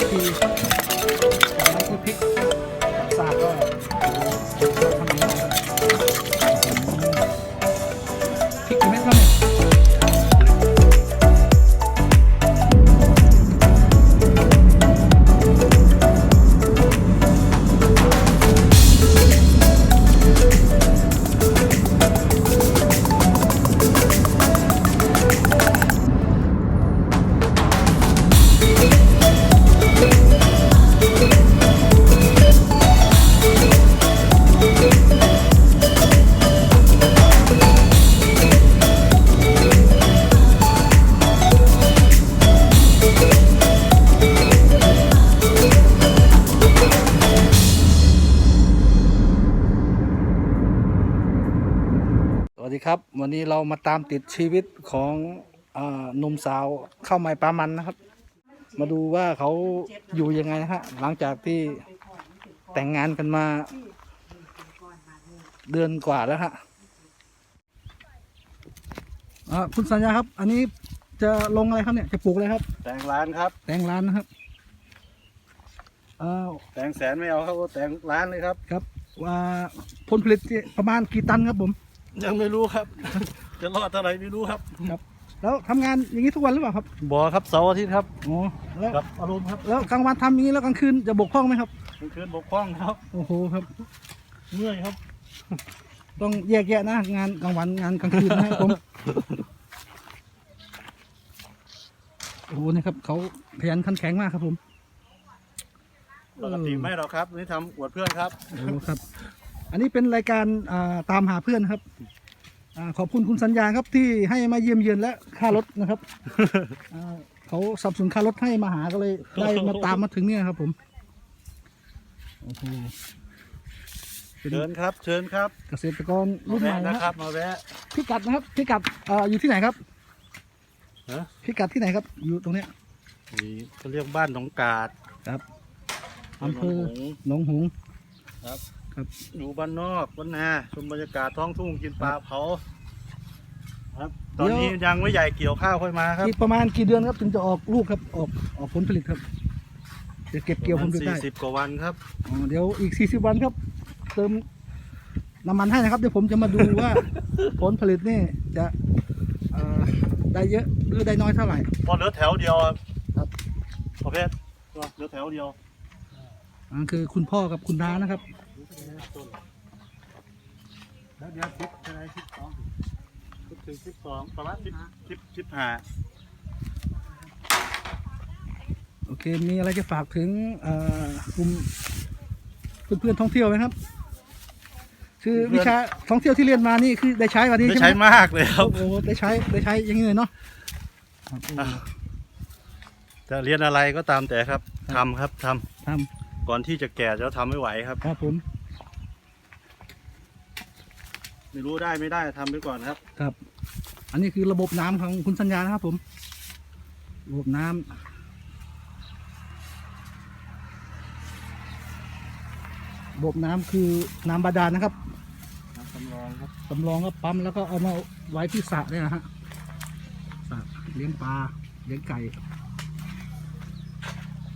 น วัสดีครับวันนี้เรามาตามติดชีวิตของอาหนุ่มสาวเข้าวใหม่ปลามันนะครับ มาดูว่าเขาอยู่ยังไงนะฮะหลังจากที่แต่งงานกันมาเดือนกว่าแล้วฮะอ่าคุณสัญญาครับ อันนี้จะลงอะไรครับเนี่ยจะปลูกอะไรครับ แต่งร้านครับ แต่งร้านนะครับอ่าแต่งแสนไม่เอาครับแต่งร้านเลยครับครับว่าผลผลิตที่ประมาณกี่ตันครับผม ยังไม่รู้ครับ จะรอดเท่าไหร่ไม่รู้ครับแล้วทำงานอย่างนี้ทุกวันหรือเปล่าครับบอครับเสาร์อาทิตย์ครับอ๋อแล้วกับอารมณ์ครับแล้วกลางวันทำอย่างนี้แล้วกลางคืนจะบกพร่องไหมครับ กลางคืนบกพร่องครับ โอ้โหครับ เมื่อยครับ ต้องแยกแยะนะ งานกลางวันงานกลางคืนนะครับผม โอ้โหนี่ครับเขาขยันขันแข็งมากครับผมปกติไม่หรอกครับ นี่ทำอวดเพื่อนครับ โอ้โหครับ อันนี้เป็นรายการอ่าตามหาเพื่อนครับอาขอบคุณคุณสัญญาครับที่ให้มาเยี่ยมเยือนและค่ารถนะครับอ่าเขาสนับสนุนค่ารถให้มาหาก็เลยได้มาตามมาถึงเนี่ยครับผมโอ้โหเป็นเชิญครับ เชิญครับ เกษตรกรมารุ่นใหม่แวะนะนะคครัรับบมาแวะพิกัดนะครับพิกัดเอ่ออยู่ที่ไหนครับฮะพิกัดที่ไหนครับ อยู่ตรงเนี้ยนี่เขาเรียกบ้านหนองกาดครับอำเภอหนงหงส์หนองหงส์ครับ ครับ อยู่บ้านนอกบ้านนาชมบรรยากาศท้องทุ่งกินปลาเผา ครับ ตอนนี้ยังไม่ใหญ่เกี่ยวข้าวค่อยมาครับอีกประมาณกี่เดือนครับถึงจะออกลูกครับออกออกผลผลิตครับจะเก็บเกี่ยวผลผลิตสี่ได้สิบกว่าวันครับ อ๋อเดี๋ยวอีก 40 วันครับ เติมน้ำมันให้นะครับเดี๋ยวผมจะมาดูว่า ผลผลิตนี่จะเอ่อได้เยอะหรือได้น้อยเท่าไหร่ พอเหลือแถวเดียวครับครับประเภทเหลือแถวเดียวอ่าคือคุณพ่อกับคุณน้านะครับ แล้วเดี๋ยวสิบอะไรสิบสองสิบถึงสิบสองประมาณสิบสิบสิบห้าโอเค มีอะไรจะฝากถึงเอ่อกลุ่มเพื่อนๆท่องเที่ยวไหมครับ คือวิชาท่องเที่ยวที่เรียนมานี่คือได้ใช้วันนี้ได้ใช่ใช้ไหมมากเลยครับ โอ้โหได้ใช้ได้ใช้อย่างนี้เลยเนาะครับโอ้อะจะเรียนอะไรก็ตามแต่ครับทำครับทำทก่อนที่จะแก่จะทำไม่ไหวครับำครับผม ไม่รู้ได้ไม่ได้ทำไปก่อนครับ ครับ อันนี้คือระบบน้ำของคุณสัญญานะครับผม ระบบน้ำระบบน้ำคือน้ำบาดาลนะครับสำรองครับสำรองก็ปั๊มแล้วก็เอามาไว้ที่สระเนี่ยนะฮะสระเลี้ยงปลาเลี้ยงไก่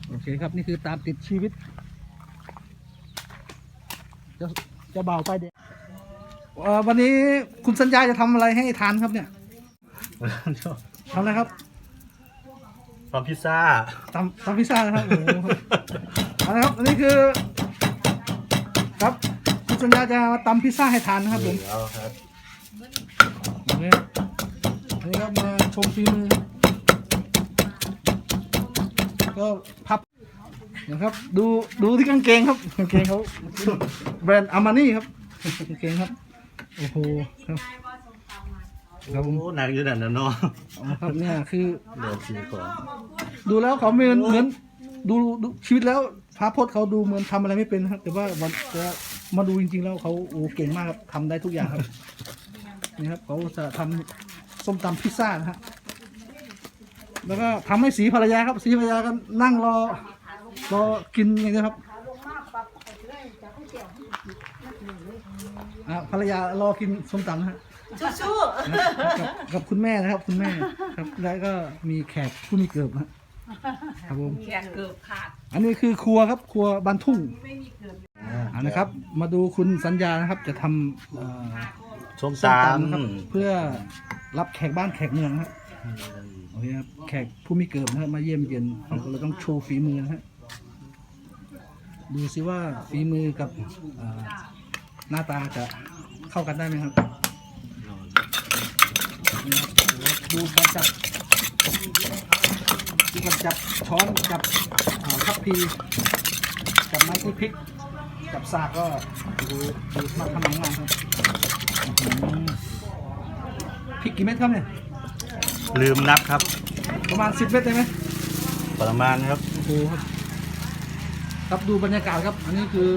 โอเคครับนี่คือตามติดชีวิต จะจะเบาไปเด็ก เอ่อวันนี้คุณสัญญาจะทำอะไรให้ทานครับเนี่ยทำอะไรครับทำพิซซ่าทำทำพิซซ่านะครับโอ้โหเอาละครับอันนี้คือ ครับคุณสัญญาจะมาตำพิซซ่าให้ทานนะครับผมเอาครับนี่อันนี้ครับมาชมฝีมือก็พับนะครับ ดูดูที่กางเกงครับกางเกงเขาแบรนด์อามานี่ครับกางเกงครับ โอ้โหครับครับผมโอ้หนักอยู่นั่นนะเนาะอ๋อครับเนี่ยคือเดือดสีก่อนดูแล้วเขาเหมือนเหมือนดูดูชีวิตแล้วพระพจน์เขาดูเหมือนทำอะไรไม่เป็นนะครับแต่ว่าวันแต่มาดูจริง ๆ แล้วเขาโอ้เก่งมากครับทำได้ทุกอย่างครับนี่ครับเขาจะทำส้มตำพิซซ่านะฮะแล้วก็ทำให้สีภรรยาครับ สีภรรยาก็นั่งรอรอกินอย่างเดียวครับ อ่าภรรยารอกินส้มตำนะฮะสู้กับกับคุณแม่นะครับ คุณแม่ครับ แล้วก็มีแขกผู้มีเกิบนะฮะๆครับผมแขนเกือบขาด อันนี้คือครัวครับครัวบ้านทุ่งไม่มีเกือบอ่านะครับ มาดูคุณสัญญานะครับ จะทำเอ่อส้มส้มตตำนะครับเพื่อรับแขกบ้านแขกเมืองนะครับโอเคครับแขกผู้มีเกิดนะครับมาเยี่ยมเยียนเราก็เลยต้องโชว์ฝีมือนะฮะดูซิว่าฝีมือกับเอ่อ หน้าตาจะเข้ากันได้ไหมครับนี่ครับดูการจับดูการจับช้อนจับเอ่อทัพพีจับไม้ที่พริกจับสากก็ดูดูมาทำงานครับอื้อหือพริกกี่เม็ดครับเนี่ยลืมนับครับ ประมาณสิบเม็ดได้ไหมประมาณครับโอ้โหครับครับดูบรรยากาศครับ อันนี้คือ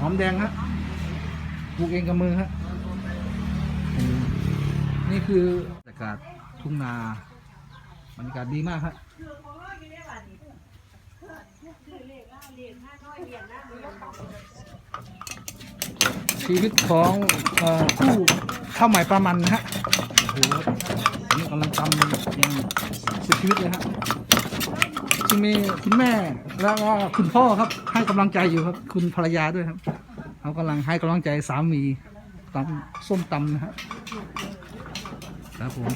หอมแดงฮะ ปลูกเองกับมือฮะนี่คือบรรยากาศทุ่งนาบรรยากาศดีมากครับชีวิตของเอ่อผู้ข้าวใหม่ปลามันฮะโอ้โหนนี้กำลังทำอย่างสุดชีวิตเลยฮะซึ่งมีคุณแม่แล้วก็คุณพ่อครับให้กำลังใจอยู่ครับ คุณภรรยาด้วยครับ เขากำลังให้กำลังใจสามีตำส้มตำนะฮะครับผม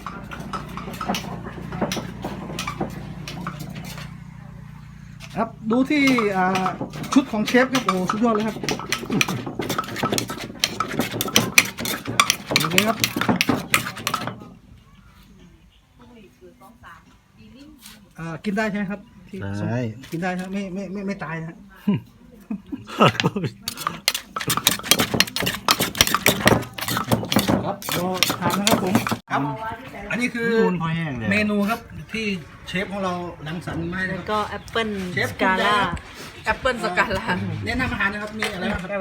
ครับดูที่อ่าชุดของเชฟครับโอ้สุดยอดเลยครับโอเคครับอ่ากินได้ใช่ไหมครับที่ได้กินได้ครับไม่ไม่ไม่ไม่ตายนะ ฮะครับรอทานนะครับผมครับ อันนี้คือนูนพอแห้งเลยเมนูครับที่เชฟของเราลังสรรค์มาให้นะแล้วครับ ก็แอปเปิลเชฟสกาล่าคุณยายครับแอปเปิลสกาล่าแนะนำอาหารนะครับมีอะไรบ้างครับ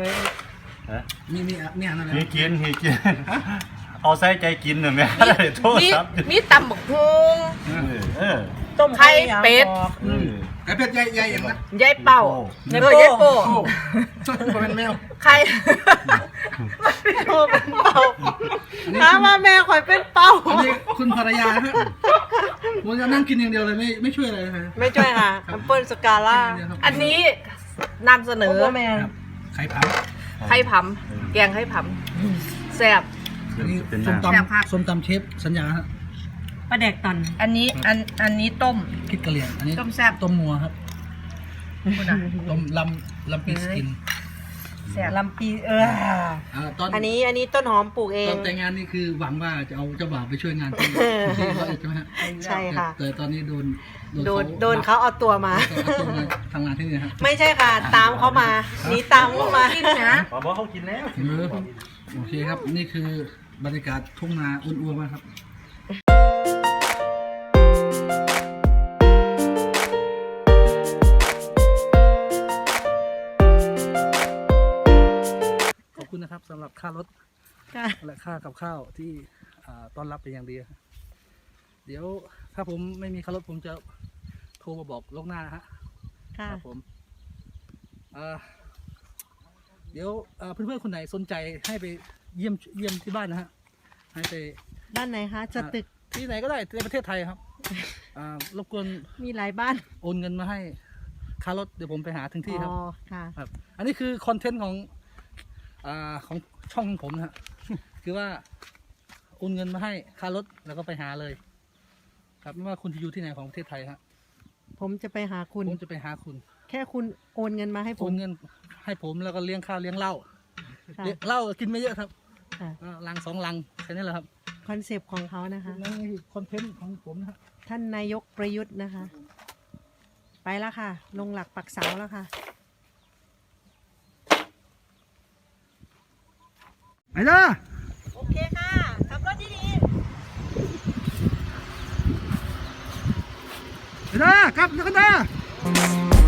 ฮะมีมีมีอาหารอะไรเฮียบ้างกินเฮียกินเอาใส่ใจกินหน่อยไหมอะไรโทษมีครับมีตำบักฮงเออเออ ต้มไข่เป็ดเออไก่เป็ดใหญ่ใหญ่อย่างนะยายเป่าในเออยายโป้โอ้มันเป็นแมวไข่โอ้เป็นเป่าถามว่าแม่ข่อยเป็นเป่า อันนี้คุณภรรยาฮะผมจะนั่งกินอย่างเดียวเลยไม่ไม่ช่วยอะไรเลยฮะไม่ช่วยค่ะแอปเปิลสกาล่า อันนี้นำเสนอครับไข่ผํไข่ผำแกงไข่ผำแซ่บอันนี้เป็นส้มน้แซ่บมากตำส้มตำเชฟสัญญาฮะ ปลาแดกตอนอันนี้อันอันนี้ต้ม คิดกะเหรี่ยงอันนี้ต้มแซ่บ ต้มงัวครับ คุณอะต้มลำลำปีสกินแซ่บลำปีเอออ่าตอนอันนี้อันนี้ต้นหอมปลูกเอตองนแต่งงานนี่คือหวังว่าจะเอาเจ้าบ่าวไปช่วยงานที่ที่ร้อยเอ็ดใช่ไหมฮะใช่ค่ะ แต่ตอนนี้โดนโดนโดนเขาเอาตัวมาเอาตัวมาทำงานที่นี่ฮะ ไม่ใช่ค่ะ ตามเขามาหนีตามเขามานะำบอกว่าเขากินแล้วเออโอเคครับ นี่คือบรรยากาศทุ่งนาอุ่นๆมากครับ สำหรับค่ารถค่ะ และค่ากับข้าวที่อ่าต้อนรับเป็นอย่างดีครับเดี๋ยวถ้าผมไม่มีค่ารถผมจะโทรมาบอกล่วงหน้านะฮะ ค่ะ ครับผมอ่าเดี๋ยวอ่าเพื่อนๆคนไหนสนใจให้ไปเยี่ยมเยี่ยมที่บ้านนะฮะ ให้ไป บ้านไหนคะ จะตึก ที่ไหนก็ได้ในประเทศไทยครับ อ่ารบกวนมีหลายบ้าน โอนเงินมาให้ค่ารถเดี๋ยวผมไปหาถึงที่ครับ อ๋อ ค่ะ ครับ อันนี้คือคอนเทนต์ของ อ่าของช่องของผมนะฮะ คือว่าโอนเงินมาให้ค่ารถแล้วก็ไปหาเลย ครับไม่ว่าคุณจะอยู่ที่ไหนของประเทศไทยฮะผมจะไปหาคุณ ผมจะไปหาคุณแค่คุณโอนเงินมาให้ผโอมนเงินให้ผมแล้วก็เลี้ยงข้าวเลี้ยงเหล้าค่ะเลี้ยงเหล้ากินไม่เยอะครับค่ะอ่าลังสองลังแค่นี้แหละครับคอนเซปต์ของเขานะคะ นั่นคือคอนเทนต์ของผมนะฮะ ท่านนายกประยุทธ์นะคะ ไปแล้วค่ะ ลงหลักปักเสาแล้วค่ะ ไปเด้อโอเคค่ะขับรถดีไปเด้อกลับแล้วกันเด้อ